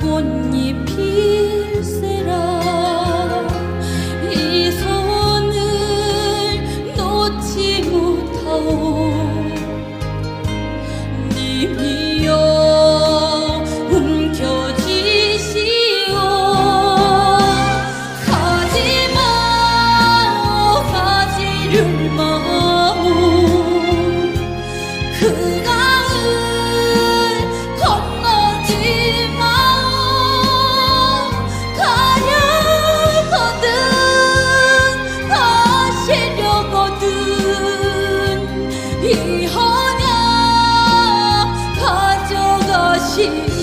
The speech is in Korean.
꽃잎이 세라. 이 손을 놓지 못하오. 님이여 움켜쥐시오. 가지마 가지를 마오. 내 혼합 가져가신